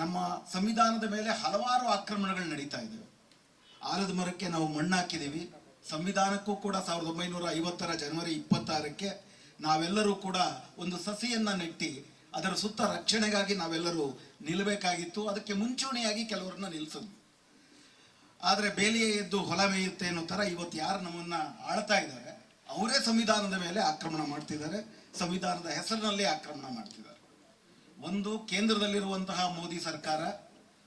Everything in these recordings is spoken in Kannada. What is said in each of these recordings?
ನಮ್ಮ ಸಂವಿಧಾನದ ಮೇಲೆ ಹಲವಾರು ಆಕ್ರಮಣಗಳು ನಡೀತಾ ಇದ್ದಾವೆ. ಆಲದ ಮರಕ್ಕೆ ನಾವು ಮಣ್ಣು ಹಾಕಿದ್ದೀವಿ ಸಂವಿಧಾನಕ್ಕೂ ಕೂಡ ಸಾವಿರದ ಒಂಬೈನೂರ ಐವತ್ತರ ಜನವರಿ ಇಪ್ಪತ್ತಾರಕ್ಕೆ ನಾವೆಲ್ಲರೂ ಕೂಡ ಒಂದು ಸಸಿಯನ್ನ ನೆಟ್ಟಿ, ಅದರ ಸುತ್ತ ರಕ್ಷಣೆಗಾಗಿ ನಾವೆಲ್ಲರೂ ನಿಲ್ಲಬೇಕಾಗಿತ್ತು. ಅದಕ್ಕೆ ಮುಂಚೂಣಿಯಾಗಿ ಕೆಲವರನ್ನ ನಿಲ್ಲಿಸಿದ್ವಿ ಆದರೆ ಬೇಲಿಯೇ ಎದ್ದು ಹೊಲ ಮೇಯುತ್ತೆ ಅನ್ನೋ ಥರ ಇವತ್ತು ಯಾರು ನಮ್ಮನ್ನ ಆಳ್ತಾ ಇದ್ದಾರೆ, ಅವರೇ ಸಂವಿಧಾನದ ಮೇಲೆ ಆಕ್ರಮಣ ಮಾಡ್ತಿದ್ದಾರೆ, ಸಂವಿಧಾನದ ಹೆಸರಿನಲ್ಲಿ ಆಕ್ರಮಣ ಮಾಡ್ತಿದ್ದಾರೆ. ಒಂದು ಕೇಂದ್ರದಲ್ಲಿರುವಂತಹ ಮೋದಿ ಸರ್ಕಾರ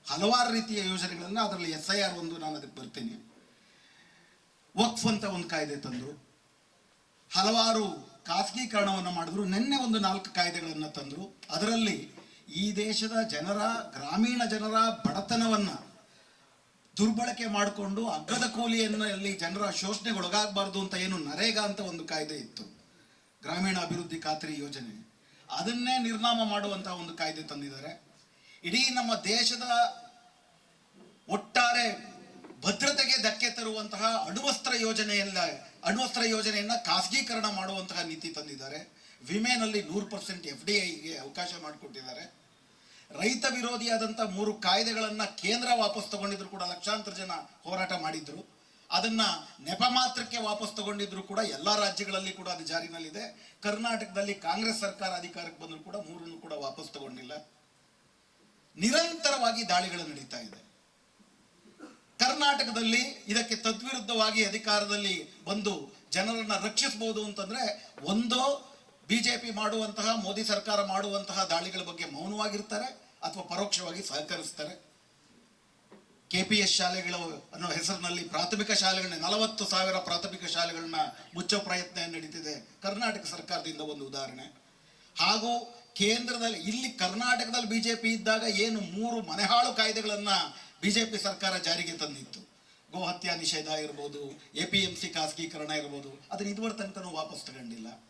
ಹಲವಾರು ರೀತಿಯ ಯೋಜನೆಗಳನ್ನು ಅದರಲ್ಲಿ ಎಸ್ ಐ ಆರ್ ಒಂದು ನಾನು ಅದಕ್ಕೆ ಬರ್ತೇನೆ. ವಕ್ಫ್ ಅಂತ ಒಂದು ಕಾಯ್ದೆ ತಂದರು. ಹಲವಾರು ಖಾಸಗೀಕರಣವನ್ನು ಮಾಡಿದ್ರು. ನಿನ್ನೆ ಒಂದು ನಾಲ್ಕು ಕಾಯ್ದೆಗಳನ್ನು ತಂದರು. ಅದರಲ್ಲಿ ಈ ದೇಶದ ಜನರ, ಗ್ರಾಮೀಣ ಜನರ ಬಡತನವನ್ನ ದುರ್ಬಳಕೆ ಮಾಡಿಕೊಂಡು ಅಗ್ಗದ ಅಲ್ಲಿ ಜನರ ಶೋಷಣೆಗೆ ಒಳಗಾಗಬಾರ್ದು ಅಂತ ಏನು ನರೇಗಾ ಅಂತ ಒಂದು ಕಾಯ್ದೆ ಇತ್ತು. ಗ್ರಾಮೀಣ ಅಭಿವೃದ್ಧಿ ಖಾತ್ರಿ ಯೋಜನೆ. ಅದನ್ನೇ ನಿರ್ನಾಮ ಮಾಡುವಂತಹ ಒಂದು ಕಾಯ್ದೆ ತಂದಿದ್ದಾರೆ. ಇಡೀ ನಮ್ಮ ದೇಶದ ಒಟ್ಟಾರೆ ಭದ್ರತೆಗೆ ಧಕ್ಕೆ ತರುವಂತಹ ಅಣುವಸ್ತ್ರ ಯೋಜನೆಯಲ್ಲ ಅಣುವಸ್ತ್ರ ಯೋಜನೆಯನ್ನ ಖಾಸಗೀಕರಣ ಮಾಡುವಂತಹ ನೀತಿ ತಂದಿದ್ದಾರೆ. ವಿಮೆನಲ್ಲಿ ನೂರು ಪರ್ಸೆಂಟ್ ಎಫ್ ಡಿ ಐಗೆ ಅವಕಾಶ ಮಾಡಿಕೊಟ್ಟಿದ್ದಾರೆ. ರೈತ ವಿರೋಧಿಯಾದಂಥ ಮೂರು ಕಾಯ್ದೆಗಳನ್ನ ಕೇಂದ್ರ ವಾಪಸ್ ತಗೊಂಡಿದ್ರು ಕೂಡ ಲಕ್ಷಾಂತರ ಜನ ಹೋರಾಟ ಮಾಡಿದ್ರು. ಅದನ್ನ ನೆಪ ಮಾತ್ರಕ್ಕೆ ವಾಪಸ್ ತಗೊಂಡಿದ್ರು ಕೂಡ ಎಲ್ಲಾ ರಾಜ್ಯಗಳಲ್ಲಿ ಕೂಡ ಅದು ಜಾರಿನಲ್ಲಿದೆ. ಕರ್ನಾಟಕದಲ್ಲಿ ಕಾಂಗ್ರೆಸ್ ಸರ್ಕಾರ ಅಧಿಕಾರಕ್ಕೆ ಬಂದರೂ ಕೂಡ ಮೂರನ್ನು ಕೂಡ ವಾಪಸ್ ತಗೊಂಡಿಲ್ಲ. ನಿರಂತರವಾಗಿ ದಾಳಿಗಳು ನಡೀತಾ ಇದೆ. ಕರ್ನಾಟಕದಲ್ಲಿ ಇದಕ್ಕೆ ತದ್ವಿರುದ್ಧವಾಗಿ ಅಧಿಕಾರದಲ್ಲಿ ಬಂದು ಜನರನ್ನ ರಕ್ಷಿಸಬಹುದು ಅಂತಂದ್ರೆ ಒಂದು ಬಿಜೆಪಿ ಮಾಡುವಂತಹ, ಮೋದಿ ಸರ್ಕಾರ ಮಾಡುವಂತಹ ದಾಳಿಗಳ ಬಗ್ಗೆ ಮೌನವಾಗಿರ್ತಾರೆ ಅಥವಾ ಪರೋಕ್ಷವಾಗಿ ಸಹಕರಿಸ್ತಾರೆ. ಕೆಪಿಎಸ್ ಶಾಲೆಗಳು ಅನ್ನೋ ಹೆಸರಿನಲ್ಲಿ ಪ್ರಾಥಮಿಕ ಶಾಲೆಗಳನ್ನ, ನಲವತ್ತು ಸಾವಿರ ಪ್ರಾಥಮಿಕ ಶಾಲೆಗಳನ್ನ ಮುಚ್ಚೋ ಪ್ರಯತ್ನ ನಡೀತಿದೆ. ಕರ್ನಾಟಕ ಸರ್ಕಾರದಿಂದ ಒಂದು ಉದಾಹರಣೆ. ಹಾಗೂ ಕೇಂದ್ರದಲ್ಲಿ, ಇಲ್ಲಿ ಕರ್ನಾಟಕದಲ್ಲಿ ಬಿಜೆಪಿ ಇದ್ದಾಗ ಏನು ಮೂರು ಮನೆಹಾಳು ಕಾಯ್ದೆಗಳನ್ನ ಬಿಜೆಪಿ ಸರ್ಕಾರ ಜಾರಿಗೆ ತಂದಿತ್ತು. ಗೋಹತ್ಯಾ ನಿಷೇಧ ಇರ್ಬೋದು, ಎ ಪಿ ಎಂ ಸಿ ಖಾಸಗೀಕರಣ ಇರ್ಬೋದು, ಅದನ್ನ ಇದುವರೆ ತನಕನೂ ವಾಪಸ್ ತಗೊಂಡಿಲ್ಲ.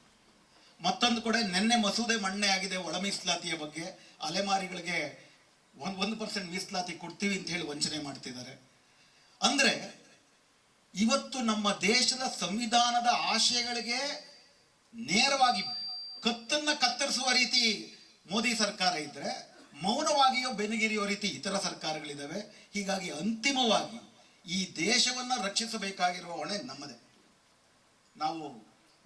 ಮತ್ತೊಂದು ಕಡೆ, ನಿನ್ನೆ ಮಸೂದೆ ಮಣ್ಣೆ ಆಗಿದೆ ಒಳಮೀಸಲಾತಿಯ ಬಗ್ಗೆ. ಅಲೆಮಾರಿಗಳಿಗೆ ಒಂದ್ ಒಂದು ಪರ್ಸೆಂಟ್ ಮೀಸಲಾತಿ ಕೊಡ್ತೀವಿ ಅಂತ ಹೇಳಿ ವಂಚನೆ ಮಾಡ್ತಿದ್ದಾರೆ. ಅಂದ್ರೆ ಇವತ್ತು ನಮ್ಮ ದೇಶದ ಸಂವಿಧಾನದ ಆಶಯಗಳಿಗೆ ನೇರವಾಗಿ ಕತ್ತನ್ನ ಕತ್ತರಿಸುವ ರೀತಿ ಮೋದಿ ಸರ್ಕಾರ ಇದ್ರೆ, ಮೌನವಾಗಿಯೋ ಬೆನಗಿರಿಯೋ ರೀತಿ ಇತರ ಸರ್ಕಾರಗಳಿದ್ದಾವೆ ಹೀಗಾಗಿ ಅಂತಿಮವಾಗಿ ಈ ದೇಶವನ್ನ ರಕ್ಷಿಸಬೇಕಾಗಿರುವ ಹೊಣೆ ನಮ್ಮದೇ. ನಾವು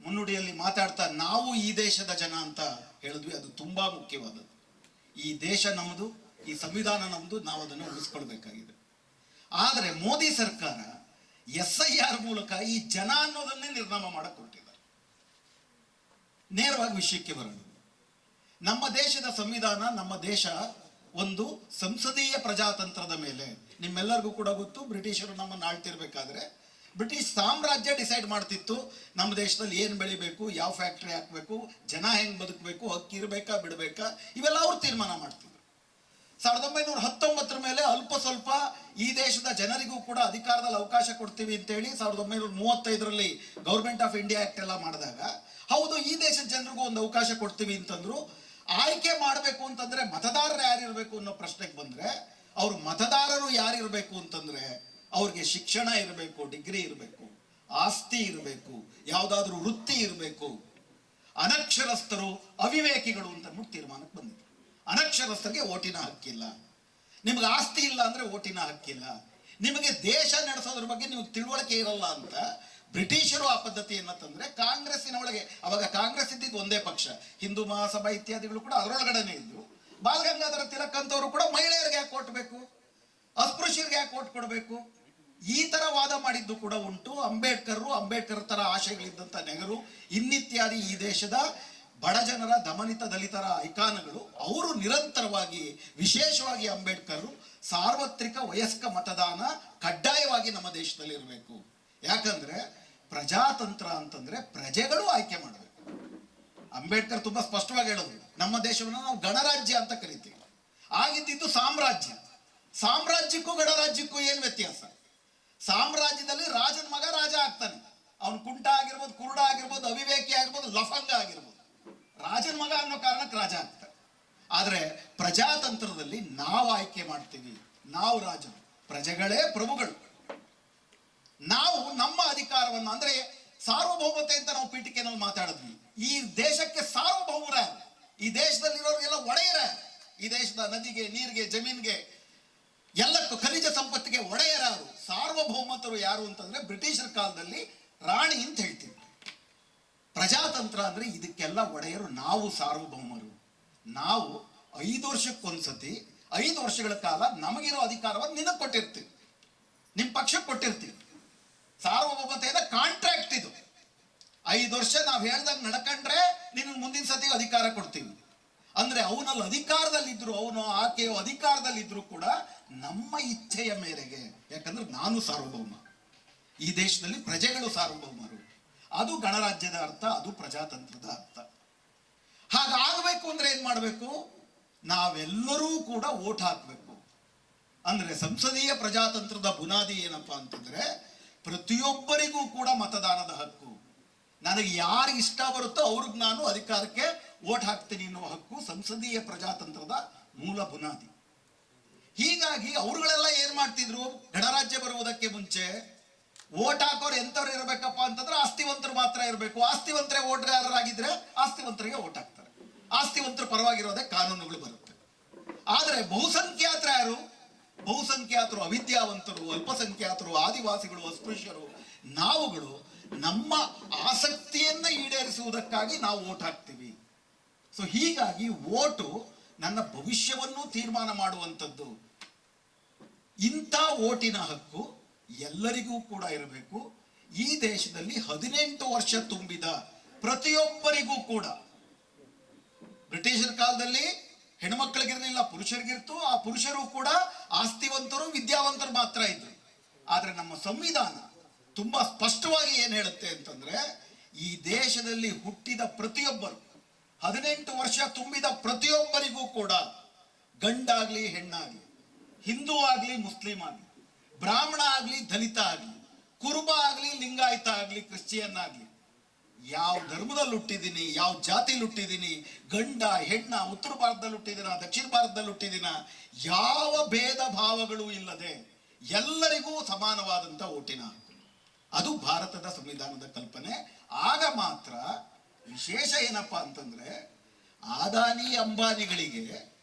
ಮುನ್ನುಡಿಯಲ್ಲಿ ಮಾತಾಡ್ತಾ ನಾವು ಈ ದೇಶದ ಜನ ಅಂತ ಹೇಳಿದ್ವಿ, ಅದು ತುಂಬಾ ಮುಖ್ಯವಾದದ್ದು. ಈ ದೇಶ ನಮ್ಮದು ಈ ಸಂವಿಧಾನ ನಮ್ಮದು ನಾವು ಅದನ್ನು ಉಳಿಸ್ಕೊಳ್ಬೇಕಾಗಿದೆ. ಆದರೆ ಮೋದಿ ಸರ್ಕಾರ ಎಸ್ ಐ ಆರ್ ಮೂಲಕ ಈ ಜನ ಅನ್ನೋದನ್ನೇ ನಿರ್ನಾಮ ಮಾಡಕ್ ಕೊಟ್ಟಿದ್ದಾರೆ ನೇರವಾಗಿ ವಿಷಯಕ್ಕೆ ಬರೋಣ. ನಮ್ಮ ದೇಶದ ಸಂವಿಧಾನ, ನಮ್ಮ ದೇಶ ಒಂದು ಸಂಸದೀಯ ಪ್ರಜಾತಂತ್ರದ ಮೇಲೆ, ನಿಮ್ಮೆಲ್ಲರಿಗೂ ಕೂಡ ಗೊತ್ತು, ಬ್ರಿಟಿಷರು ನಮ್ಮನ್ನು ಆಳ್ತಿರ್ಬೇಕಾದ್ರೆ, ಬ್ರಿಟಿಷ್ ಸಾಮ್ರಾಜ್ಯ ಡಿಸೈಡ್ ಮಾಡ್ತಿತ್ತು, ನಮ್ಮ ದೇಶದಲ್ಲಿ ಏನು ಬೆಳಿಬೇಕು, ಯಾವ ಫ್ಯಾಕ್ಟ್ರಿ ಹಾಕಬೇಕು, ಜನ ಹೆಂಗ್ ಬದುಕಬೇಕು ಹಕ್ಕಿ ಇರಬೇಕಾ ಬಿಡಬೇಕಾ, ಇವೆಲ್ಲ ಅವ್ರು ತೀರ್ಮಾನ ಮಾಡ್ತಿದ್ರು. ಸಾವಿರದ ಒಂಬೈನೂರ ಹತ್ತೊಂಬತ್ತರ ಮೇಲೆ ಅಲ್ಪ ಸ್ವಲ್ಪ ಈ ದೇಶದ ಜನರಿಗೂ ಕೂಡ ಅಧಿಕಾರದಲ್ಲಿ ಅವಕಾಶ ಕೊಡ್ತೀವಿ ಅಂತೇಳಿ ಸಾವಿರದ ಒಂಬೈನೂರ ಮೂವತ್ತೈದರಲ್ಲಿ ಗೌರ್ಮೆಂಟ್ ಆಫ್ ಇಂಡಿಯಾ ಆಕ್ಟ್ ಎಲ್ಲ ಮಾಡಿದಾಗ, ಹೌದು, ಈ ದೇಶದ ಜನರಿಗೂ ಒಂದು ಅವಕಾಶ ಕೊಡ್ತೀವಿ ಅಂತಂದ್ರು, ಆಯ್ಕೆ ಮಾಡಬೇಕು ಅಂತಂದ್ರೆ ಮತದಾರರು ಯಾರಿರಬೇಕು ಅನ್ನೋ ಪ್ರಶ್ನೆಗೆ ಬಂದ್ರೆ, ಅವ್ರು ಮತದಾರರು ಯಾರಿರಬೇಕು ಅಂತಂದ್ರೆ ಅವ್ರಿಗೆ ಶಿಕ್ಷಣ ಇರಬೇಕು, ಡಿಗ್ರಿ ಇರಬೇಕು, ಆಸ್ತಿ ಇರಬೇಕು, ಯಾವುದಾದ್ರೂ ವೃತ್ತಿ ಇರಬೇಕು, ಅನಕ್ಷರಸ್ಥರು, ಅವಿವೇಕಿಗಳು ಅಂತ ತೀರ್ಮಾನಕ್ಕೆ ಬಂದಿದ್ರು. ಅನಕ್ಷರಸ್ಥರಿಗೆ ಓಟಿನ ಹಕ್ಕಿಲ್ಲ. ನಿಮ್ಗೆ ಆಸ್ತಿ ಇಲ್ಲ ಅಂದರೆ ಓಟಿನ ಹಕ್ಕಿಲ್ಲ. ನಿಮಗೆ ದೇಶ ನಡೆಸೋದ್ರ ಬಗ್ಗೆ ನಿಮಗೆ ತಿಳುವಳಿಕೆ ಇರಲ್ಲ ಅಂತ ಬ್ರಿಟಿಷರು ಆ ಪದ್ಧತಿಯನ್ನ ತಂದ್ರೆ ಕಾಂಗ್ರೆಸ್ಸಿನ ಒಳಗೆ, ಅವಾಗ ಕಾಂಗ್ರೆಸ್ ಇದ್ದಿದ್ದು ಒಂದೇ ಪಕ್ಷ. ಹಿಂದೂ ಮಹಾಸಭಾ ಇತ್ಯಾದಿಗಳು ಕೂಡ ಅದರೊಳಗಡೆನೆ ಇದ್ರು ಬಾಲಗಂಗಾಧರ ತಿಲಕ್ ಅಂತವರು ಕೂಡ ಮಹಿಳೆಯರಿಗೆ ಯಾಕೆ ಕೊಟ್ಬೇಕು ಅಸ್ಪೃಶ್ಯರಿಗೆ ಯಾಕೆ ಓಟ್ ಕೊಡಬೇಕು? ಈ ತರ ವಾದ ಮಾಡಿದ್ದು ಕೂಡ ಉಂಟು. ಅಂಬೇಡ್ಕರ್ ಅಂಬೇಡ್ಕರ್ ತರ ಆಶಯಗಳಿದ್ದಂತ ನೆಹರು, ಇನ್ನಿತ್ಯಾದಿ ಈ ದೇಶದ ಬಡ ಜನರ ದಮನಿತ ದಲಿತರ ಐಕಾನಗಳು ಅವರು ನಿರಂತರವಾಗಿ, ವಿಶೇಷವಾಗಿ ಅಂಬೇಡ್ಕರ್ ಸಾರ್ವತ್ರಿಕ ವಯಸ್ಕ ಮತದಾನ ಕಡ್ಡಾಯವಾಗಿ ನಮ್ಮ ದೇಶದಲ್ಲಿ ಇರಬೇಕು. ಯಾಕಂದ್ರೆ ಪ್ರಜಾತಂತ್ರ ಅಂತಂದ್ರೆ ಪ್ರಜೆಗಳು ಆಯ್ಕೆ ಮಾಡಬೇಕು. ಅಂಬೇಡ್ಕರ್ ತುಂಬಾ ಸ್ಪಷ್ಟವಾಗಿ ಹೇಳೋದು ನಮ್ಮ ದೇಶವನ್ನು ನಾವು ಗಣರಾಜ್ಯ ಅಂತ ಕರಿತೀವಿ. ಆಗಿದ್ದಿದ್ದು ಸಾಮ್ರಾಜ್ಯ. ಸಾಮ್ರಾಜ್ಯಕ್ಕೂ ಗಣರಾಜ್ಯಕ್ಕೂ ಏನ್ ವ್ಯತ್ಯಾಸ? ಸಾಮ್ರಾಜ್ಯದಲ್ಲಿ ರಾಜನ ಮಗ ರಾಜ ಆಗ್ತಾನೆ. ಅವನು ಕುಂಟ ಆಗಿರ್ಬೋದು, ಕುರುಡ ಆಗಿರ್ಬೋದು, ಅವಿವೇಕಿ ಆಗಿರ್ಬೋದು, ಲಫಂಗ ಆಗಿರ್ಬೋದು. ರಾಜನ ಮಗ ಅನ್ನೋ ಕಾರಣಕ್ಕೆ ರಾಜ ಆಗ್ತಾರೆ ಆದ್ರೆ ಪ್ರಜಾತಂತ್ರದಲ್ಲಿ ನಾವು ಆಯ್ಕೆ ಮಾಡ್ತೀವಿ. ನಾವು ರಾಜರು. ಪ್ರಜೆಗಳೇ ಪ್ರಭುಗಳು. ನಾವು ನಮ್ಮ ಅಧಿಕಾರವನ್ನು ಅಂದ್ರೆ ಸಾರ್ವಭೌಮತೆ ಅಂತ ನಾವು ಪೀಠಿಕೆನಲ್ಲಿ ಮಾತಾಡಿದ್ವಿ. ಈ ದೇಶಕ್ಕೆ ಸಾರ್ವಭೌಮರ ಈ ದೇಶದಲ್ಲಿರೋರಿಗೆಲ್ಲ ಒಡೆಯರ ಈ ದೇಶದ ನದಿಗೆ, ನೀರಿಗೆ, ಜಮೀನ್ಗೆ, ಎಲ್ಲಕ್ಕೂ ಖನಿಜ ಸಂಪತ್ತಿಗೆ ಒಡೆಯರಾರು ಸಾರ್ವಭೌಮತರು ಯಾರು ಅಂತಂದ್ರೆ ಬ್ರಿಟಿಷರ ಕಾಲದಲ್ಲಿ ರಾಣಿ ಅಂತ ಹೇಳ್ತೀವಿ. ಪ್ರಜಾತಂತ್ರ ಅಂದ್ರೆ ಇದಕ್ಕೆಲ್ಲ ಒಡೆಯರು ನಾವು ಸಾರ್ವಭೌಮರು. ನಾವು ಐದು ವರ್ಷಕ್ಕೊಂದ್ಸತಿ, ಐದು ವರ್ಷಗಳ ಕಾಲ ನಮಗಿರೋ ಅಧಿಕಾರವನ್ನು ನಿನಗೆ ಕೊಟ್ಟಿರ್ತೀವಿ. ನಿಮ್ಮ ಪಕ್ಷಕ್ಕೆ ಕೊಟ್ಟಿರ್ತೀವಿ. ಸಾರ್ವಭೌಮತೆಯಿಂದ ಕಾಂಟ್ರಾಕ್ಟ್ ಇದು. ಐದು ವರ್ಷ ನಾವು ಹೇಳ್ದಾಗ ನಡ್ಕೊಂಡ್ರೆ ನಿನ್ನ ಮುಂದಿನ ಸತಿ ಅಧಿಕಾರ ಕೊಡ್ತೀವಿ. ಅಂದ್ರೆ ಅವನಲ್ಲಿ ಅಧಿಕಾರದಲ್ಲಿದ್ರು, ಅವನು ಆಕೆಯೋ ಅಧಿಕಾರದಲ್ಲಿದ್ರು ಕೂಡ ನಮ್ಮ ಇಚ್ಛೆಯ ಮೇರೆಗೆ. ಯಾಕಂದ್ರೆ ನಾನು ಸಾರ್ವಭೌಮ. ಈ ದೇಶದಲ್ಲಿ ಪ್ರಜೆಗಳು ಸಾರ್ವಭೌಮರು. ಅದು ಗಣರಾಜ್ಯದ ಅರ್ಥ, ಅದು ಪ್ರಜಾತಂತ್ರದ ಅರ್ಥ. ಹಾಗಾಗಬೇಕು ಅಂದ್ರೆ ಏನ್ ಮಾಡಬೇಕು? ನಾವೆಲ್ಲರೂ ಕೂಡ ಓಟ್ ಹಾಕಬೇಕು. ಅಂದ್ರೆ ಸಂಸದೀಯ ಪ್ರಜಾತಂತ್ರದ ಬುನಾದಿ ಏನಪ್ಪಾ ಅಂತಂದ್ರೆ, ಪ್ರತಿಯೊಬ್ಬರಿಗೂ ಕೂಡ ಮತದಾನದ ಹಕ್ಕು. ನನಗೆ ಯಾರು ಇಷ್ಟ ಬರುತ್ತೋ ಅವ್ರಿಗೆ ನಾನು ಅಧಿಕಾರಕ್ಕೆ ಓಟ್ ಹಾಕ್ತೀನಿ ಅನ್ನುವ ಹಕ್ಕು ಸಂಸದೀಯ ಪ್ರಜಾತಂತ್ರದ ಮೂಲ ಬುನಾದಿ. ಹೀಗಾಗಿ ಅವರುಗಳೆಲ್ಲ ಏನ್ ಮಾಡ್ತಿದ್ರು? ಗಣರಾಜ್ಯ ಬರುವುದಕ್ಕೆ ಮುಂಚೆ. ಓಟ್ ಹಾಕೋರು ಎಂತವ್ರು ಇರಬೇಕಪ್ಪ ಅಂತಂದ್ರೆ ಆಸ್ತಿವಂತರು ಮಾತ್ರ ಇರಬೇಕು. ಆಸ್ತಿವಂತರೇ ಓಟ್ಗಾರರಾಗಿದ್ರೆ ಆಸ್ತಿವಂತರಿಗೆ ಓಟ್ ಹಾಕ್ತಾರೆ. ಆಸ್ತಿವಂತರ ಪರವಾಗಿರೋದೇ ಕಾನೂನುಗಳು ಬರುತ್ತೆ. ಆದರೆ ಬಹುಸಂಖ್ಯಾತರು ಯಾರು? ಬಹುಸಂಖ್ಯಾತರು, ಅವಿದ್ಯಾವಂತರು, ಅಲ್ಪಸಂಖ್ಯಾತರು, ಆದಿವಾಸಿಗಳು, ಅಸ್ಪೃಶ್ಯರು, ನಾವುಗಳು ನಮ್ಮ ಆಸಕ್ತಿಯನ್ನ ಈಡೇರಿಸುವುದಕ್ಕಾಗಿ ನಾವು ಓಟ್ ಹಾಕ್ತೀವಿ. ಸೊ ಹೀಗಾಗಿ ಓಟು ನನ್ನ ಭವಿಷ್ಯವನ್ನು ತೀರ್ಮಾನ ಮಾಡುವಂಥದ್ದು. ಇಂಥ ಓಟಿನ ಹಕ್ಕು ಎಲ್ಲರಿಗೂ ಕೂಡ ಇರಬೇಕು. ಈ ದೇಶದಲ್ಲಿ ಹದಿನೆಂಟು ವರ್ಷ ತುಂಬಿದ ಪ್ರತಿಯೊಬ್ಬರಿಗೂ ಕೂಡ. ಬ್ರಿಟಿಷರ ಕಾಲದಲ್ಲಿ ಹೆಣ್ಮಕ್ಳಿಗಿರ್ಲಿಲ್ಲ ಪುರುಷರಿಗಿರ್ತು, ಆ ಪುರುಷರು ಕೂಡ ಆಸ್ತಿವಂತರು, ವಿದ್ಯಾವಂತರು ಮಾತ್ರ ಇದ್ರು. ಆದ್ರೆ ನಮ್ಮ ಸಂವಿಧಾನ ತುಂಬಾ ಸ್ಪಷ್ಟವಾಗಿ ಏನ್ ಹೇಳುತ್ತೆ ಅಂತಂದ್ರೆ, ಈ ದೇಶದಲ್ಲಿ ಹುಟ್ಟಿದ ಪ್ರತಿಯೊಬ್ಬರು, ಹದಿನೆಂಟು ವರ್ಷ ತುಂಬಿದ ಪ್ರತಿಯೊಬ್ಬರಿಗೂ ಕೂಡ ಗಂಡಾಗ್ಲಿ, ಹೆಣ್ಣಾಗ್ಲಿ, ಹಿಂದೂ ಆಗ್ಲಿ, ಮುಸ್ಲಿಂ ಆಗ್ಲಿ ಬ್ರಾಹ್ಮಣ ಆಗ್ಲಿ, ದಲಿತ ಆಗ್ಲಿ, ಕುರುಬ ಆಗ್ಲಿ, ಲಿಂಗಾಯತ ಆಗ್ಲಿ, ಕ್ರಿಶ್ಚಿಯನ್ ಆಗ್ಲಿ, ಯಾವ ಧರ್ಮದಲ್ಲಿ ಹುಟ್ಟಿದ್ದೀನಿ, ಯಾವ ಜಾತಿಲಿ ಹುಟ್ಟಿದ್ದೀನಿ, ಗಂಡ, ಹೆಣ್ಣ, ಉತ್ತರ ಭಾರತದಲ್ಲಿ ಹುಟ್ಟಿದಿನ ದಕ್ಷಿಣ ಭಾರತದಲ್ಲಿ ಹುಟ್ಟಿದಿನ ಯಾವ ಭೇದ ಭಾವಗಳು ಇಲ್ಲದೆ ಎಲ್ಲರಿಗೂ ಸಮಾನವಾದಂತ ಓಟಿನ ಅದು ಭಾರತದ ಸಂವಿಧಾನದ ಕಲ್ಪನೆ. ಆಗ ಮಾತ್ರ ವಿಶೇಷ ಏನಪ್ಪಾ ಅಂತಂದ್ರೆ, ಆದಾನಿ ಅಂಬಾನಿಗಳಿಗೆ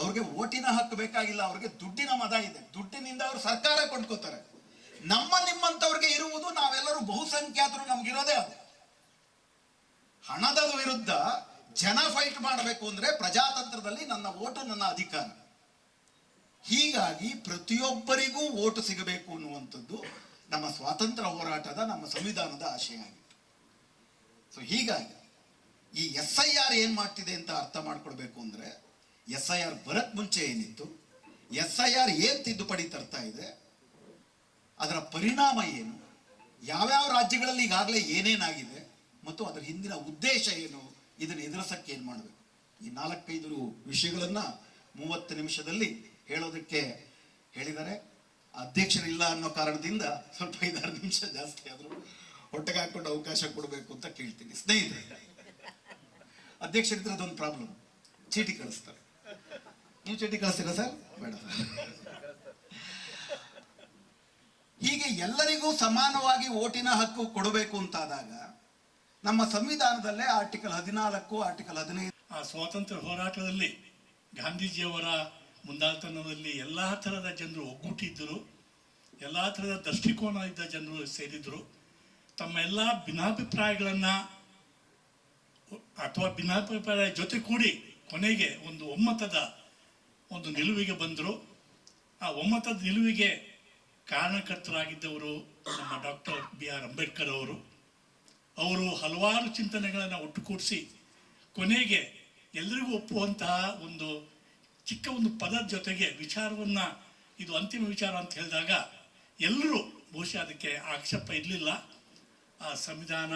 ಅವ್ರಿಗೆ ಓಟಿನ ಹಕ್ಕು ಬೇಕಾಗಿಲ್ಲ, ಅವ್ರಿಗೆ ದುಡ್ಡಿನ ಮದ ಇದೆ. ದುಡ್ಡಿನಿಂದ ಅವರು ಸರ್ಕಾರ ಕೊಂಡ್ಕೋತಾರೆ. ನಮ್ಮ ನಿಮ್ಮಂತವ್ರಿಗೆ ಇರುವುದು ನಾವೆಲ್ಲರೂ ಬಹುಸಂಖ್ಯಾತರು, ನಮ್ಗಿರೋದೇ ಅದು. ಹಣದ ವಿರುದ್ಧ ಜನ ಫೈಟ್ ಮಾಡಬೇಕು ಅಂದ್ರೆ ಪ್ರಜಾತಂತ್ರದಲ್ಲಿ ನನ್ನ ಓಟು, ನನ್ನ ಅಧಿಕಾರ. ಹೀಗಾಗಿ ಪ್ರತಿಯೊಬ್ಬರಿಗೂ ಓಟು ಸಿಗಬೇಕು ಅನ್ನುವಂಥದ್ದು ನಮ್ಮ ಸ್ವಾತಂತ್ರ್ಯ ಹೋರಾಟದ, ನಮ್ಮ ಸಂವಿಧಾನದ ಆಶಯ ಆಗಿದೆ ಸೊ ಹೀಗಾಗಿ ಈ ಎಸ್ ಐ ಆರ್ ಏನ್ ಮಾಡ್ತಿದೆ ಅಂತ ಅರ್ಥ ಮಾಡ್ಕೊಳ್ಬೇಕು ಅಂದ್ರೆ ಎಸ್ ಐ ಆರ್ ಬರಕ್ ಮುಂಚೆ ಏನಿತ್ತು? ಎಸ್ ಐ ಆರ್ ಏನ್ ತಿದ್ದುಪಡಿ ತರ್ತಾ ಇದೆ? ಅದರ ಪರಿಣಾಮ ಏನು? ಯಾವ್ಯಾವ ರಾಜ್ಯಗಳಲ್ಲಿ ಈಗಾಗಲೇ ಏನೇನಾಗಿದೆ? ಮತ್ತು ಅದರ ಹಿಂದಿನ ಉದ್ದೇಶ ಏನು? ಇದನ್ನು ಎದುರಿಸಕ್ಕೆ ಏನ್ ಮಾಡಬೇಕು? ಈ ನಾಲ್ಕೈದು ವಿಷಯಗಳನ್ನ ಮೂವತ್ತು ನಿಮಿಷದಲ್ಲಿ ಹೇಳೋದಕ್ಕೆ ಹೇಳಿದ್ದಾರೆ. ಅಧ್ಯಕ್ಷರಿಲ್ಲ ಅನ್ನೋ ಕಾರಣದಿಂದ ಸ್ವಲ್ಪ ಐದಾರು ನಿಮಿಷ ಜಾಸ್ತಿ ಆದರೂ ಹೊಟ್ಟೆಗೆ ಹಾಕೊಂಡು ಅವಕಾಶ ಕೊಡಬೇಕು ಅಂತ ಕೇಳ್ತೀನಿ. ಸ್ನೇಹಿತರೆ, ಅಧ್ಯಕ್ಷರಿದ್ರೆ ಅದೊಂದು ಪ್ರಾಬ್ಲಮ್ ಚೀಟಿ ಕಳಿಸ್ತಾರೆ. ನೀವು ಚಟಿ ಕಳಿಸ್ತೀರಾ ಸರ್? ಬೇಡ. ಹೀಗೆ ಎಲ್ಲರಿಗೂ ಸಮಾನವಾಗಿ ಓಟಿನ ಹಕ್ಕು ಕೊಡಬೇಕು ಅಂತಾದಾಗ ನಮ್ಮ ಸಂವಿಧಾನದಲ್ಲೇ ಆರ್ಟಿಕಲ್ ಹದಿನಾಲ್ಕು, ಆರ್ಟಿಕಲ್ ಹದಿನೈದು. ಆ ಸ್ವಾತಂತ್ರ್ಯ ಹೋರಾಟದಲ್ಲಿ ಗಾಂಧೀಜಿಯವರ ಮುಂದಾಳ್ತನದಲ್ಲಿ ಎಲ್ಲ ಥರದ ಜನರು ಒಗ್ಗೂಟಿದ್ದರು ಎಲ್ಲ ಥರದ ದೃಷ್ಟಿಕೋನ ಇದ್ದ ಜನರು ಸೇರಿದ್ರು. ತಮ್ಮ ಎಲ್ಲ ಭಿನ್ನಾಭಿಪ್ರಾಯಗಳನ್ನು, ಅಥವಾ ಭಿನ್ನಾಭಿಪ್ರಾಯ ಜೊತೆ ಕೂಡಿ ಕೊನೆಗೆ ಒಂದು ಒಮ್ಮತದ ಒಂದು ನಿಲುವಿಗೆ ಬಂದರು. ಆ ಒಮ್ಮತದ ನಿಲುವಿಗೆ ಕಾರಣಕರ್ತರಾಗಿದ್ದವರು ನಮ್ಮ ಡಾಕ್ಟರ್ ಬಿ ಆರ್ ಅಂಬೇಡ್ಕರ್ ಅವರು. ಅವರು ಹಲವಾರು ಚಿಂತನೆಗಳನ್ನು ಒಟ್ಟುಗೂಡಿಸಿ ಕೊನೆಗೆ ಎಲ್ಲರಿಗೂ ಒಪ್ಪುವಂತಹ ಒಂದು ಚಿಕ್ಕ ಒಂದು ಪದದ ಜೊತೆಗೆ ವಿಚಾರವನ್ನ ಇದು ಅಂತಿಮ ವಿಚಾರ ಅಂತ ಹೇಳಿದಾಗ ಎಲ್ಲರೂ ಬಹುಶಃ ಅದಕ್ಕೆ ಆಕ್ಷೇಪ ಇರಲಿಲ್ಲ. ಆ ಸಂವಿಧಾನ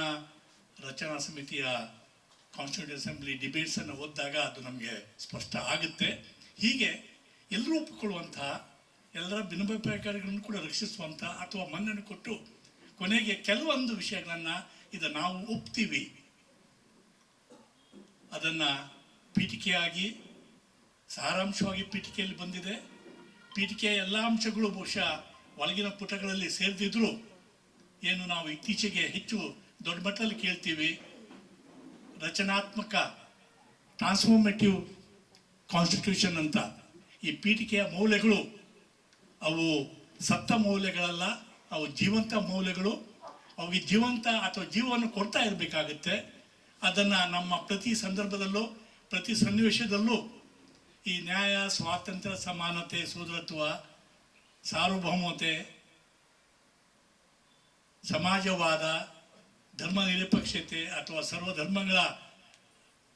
ರಚನಾ ಸಮಿತಿಯ ಕಾನ್ಸ್ಟಿಟ್ಯೂಂಟ್ ಅಸೆಂಬ್ಲಿ ಡಿಬೇಟ್ಸ್ ಅನ್ನು ಓದಿದಾಗ ಅದು ನಮಗೆ ಸ್ಪಷ್ಟ ಆಗುತ್ತೆ. ಹೀಗೆ ಎಲ್ಲರೂ ಒಪ್ಪಿಕೊಳ್ಳುವಂತಹ, ಎಲ್ಲರ ಭಿನ್ನಭಿಪ್ರಾಯಗಳನ್ನು ಕೂಡ ರಕ್ಷಿಸುವಂತಹ ಅಥವಾ ಮನ್ನಣೆ ಕೊಟ್ಟು ಕೊನೆಗೆ ಕೆಲವೊಂದು ವಿಷಯಗಳನ್ನು ಇದು ನಾವು ಒಪ್ತೀವಿ. ಅದನ್ನ ಪೀಠಿಕೆಯಾಗಿ, ಸಾರಾಂಶವಾಗಿ ಪೀಠಿಕೆಯಲ್ಲಿ ಬಂದಿದೆ. ಪೀಠಿಕೆಯ ಎಲ್ಲ ಅಂಶಗಳು ಬಹುಶಃ ಒಳಗಿನ ಪುಟಗಳಲ್ಲಿ ಸೇರಿದಿದ್ರು ಏನು ನಾವು ಇತ್ತೀಚೆಗೆ ಹೆಚ್ಚು ದೊಡ್ಡ ಮಟ್ಟದಲ್ಲಿ ಕೇಳ್ತೀವಿ. ರಚನಾತ್ಮಕ ಟ್ರಾನ್ಸ್ಫಾರ್ಮೇಟಿವ್ ಕಾನ್ಸ್ಟಿಟ್ಯೂಷನ್ ಅಂತ ಈ ಪೀಠಿಕೆಯ ಮೌಲ್ಯಗಳು ಅವು ಸತ್ತ ಮೌಲ್ಯಗಳಲ್ಲ, ಅವು ಜೀವಂತ ಮೌಲ್ಯಗಳು. ಅವು ಜೀವಂತ ಅಥವಾ ಜೀವವನ್ನು ಕೊಡ್ತಾ ಇರಬೇಕಾಗುತ್ತೆ. ಅದನ್ನು ನಮ್ಮ ಪ್ರತಿ ಸಂದರ್ಭದಲ್ಲೂ, ಪ್ರತಿ ಸನ್ನಿವೇಶದಲ್ಲೂ ಈ ನ್ಯಾಯ, ಸ್ವಾತಂತ್ರ್ಯ, ಸಮಾನತೆ ಸೋದರತ್ವ ಸಾರ್ವಭೌಮತೆ, ಸಮಾಜವಾದ ಧರ್ಮ ನಿರಪೇಕ್ಷತೆ ಅಥವಾ ಸರ್ವಧರ್ಮಗಳ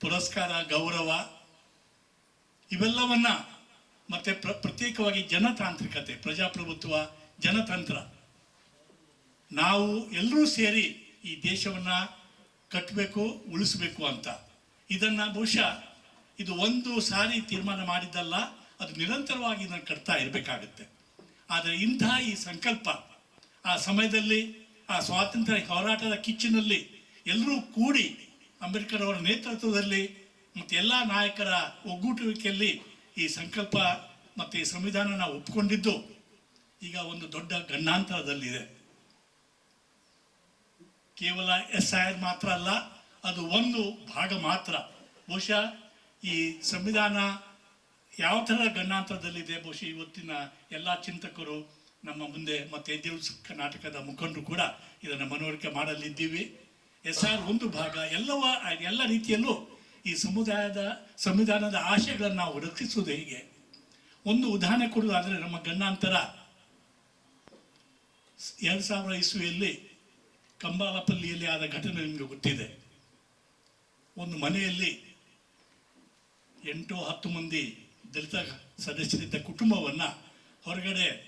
ಪುರಸ್ಕಾರ, ಗೌರವ ಇವೆಲ್ಲವನ್ನ ಮತ್ತೆ ಪ್ರ, ಪ್ರತ್ಯೇಕವಾಗಿ ಜನತಾಂತ್ರಿಕತೆ, ಪ್ರಜಾಪ್ರಭುತ್ವ, ಜನತಂತ್ರ. ನಾವು ಎಲ್ಲರೂ ಸೇರಿ ಈ ದೇಶವನ್ನ ಕಟ್ಟಬೇಕು ಉಳಿಸಬೇಕು ಅಂತ. ಇದನ್ನ ಬಹುಶಃ ಇದು ಒಂದು ಸಾರಿ ತೀರ್ಮಾನ ಮಾಡಿದ್ದಲ್ಲ, ಅದು ನಿರಂತರವಾಗಿ ನಾನು ಕಟ್ತಾ ಇರಬೇಕಾಗುತ್ತೆ. ಆದರೆ ಇಂತಹ ಈ ಸಂಕಲ್ಪ ಆ ಸಮಯದಲ್ಲಿ ಆ ಸ್ವಾತಂತ್ರ್ಯ ಹೋರಾಟದ ಕಿಚ್ಚಿನಲ್ಲಿ ಎಲ್ಲರೂ ಕೂಡಿ ಅಂಬೇಡ್ಕರ್ ಅವರ ನೇತೃತ್ವದಲ್ಲಿ ಮತ್ತು ಎಲ್ಲ ನಾಯಕರ ಒಗ್ಗೂಟುವಿಕೆಯಲ್ಲಿ ಈ ಸಂಕಲ್ಪ ಮತ್ತು ಈ ಸಂವಿಧಾನ ನಾವು ಒಪ್ಪಿಕೊಂಡಿದ್ದು ಈಗ ಒಂದು ದೊಡ್ಡ ಗಂಡಾಂತರದಲ್ಲಿದೆ. ಕೇವಲ ಎಸ್ ಐ ಆರ್ ಮಾತ್ರ ಅಲ್ಲ, ಅದು ಒಂದು ಭಾಗ ಮಾತ್ರ. ಬಹುಶಃ ಈ ಸಂವಿಧಾನ ಯಾವ ಥರ ಗಂಡಾಂತರದಲ್ಲಿದೆ, ಬಹುಶಃ ಇವತ್ತಿನ ಎಲ್ಲ ಚಿಂತಕರು ನಮ್ಮ ಮುಂದೆ ಮತ್ತೆ ಎದ್ದೇಳು ಕರ್ನಾಟಕದ ಮುಖಂಡರು ಕೂಡ ಇದನ್ನು ಮನವರಿಕೆ ಮಾಡಲಿದ್ದೀವಿ. ಎಸ್ ಆರ್ ಒಂದು ಭಾಗ ಎಲ್ಲವ, ಎಲ್ಲ ರೀತಿಯಲ್ಲೂ ಈ ಸಮುದಾಯದ, ಸಂವಿಧಾನದ ಆಶಯಗಳನ್ನು ನಾವು ರಕ್ಷಿಸುವುದು ಹೇಗೆ? ಒಂದು ಉದಾಹರಣೆ ಕೊಡುವುದಾದರೆ ನಮ್ಮ ಗಂಡಾಂತರ ಎರಡು ಸಾವಿರ ಇಸ್ವಿಯಲ್ಲಿ ಕಂಬಾಲಪಲ್ಲಿಯಲ್ಲಿ ಆದ ಘಟನೆ ನಿಮಗೆ ಗೊತ್ತಿದೆ. ಒಂದು ಮನೆಯಲ್ಲಿ ಎಂಟು ಹತ್ತು ಮಂದಿ ದಲಿತ ಸದಸ್ಯರಿದ್ದ ಕುಟುಂಬವನ್ನು ಹೊರಗಡೆ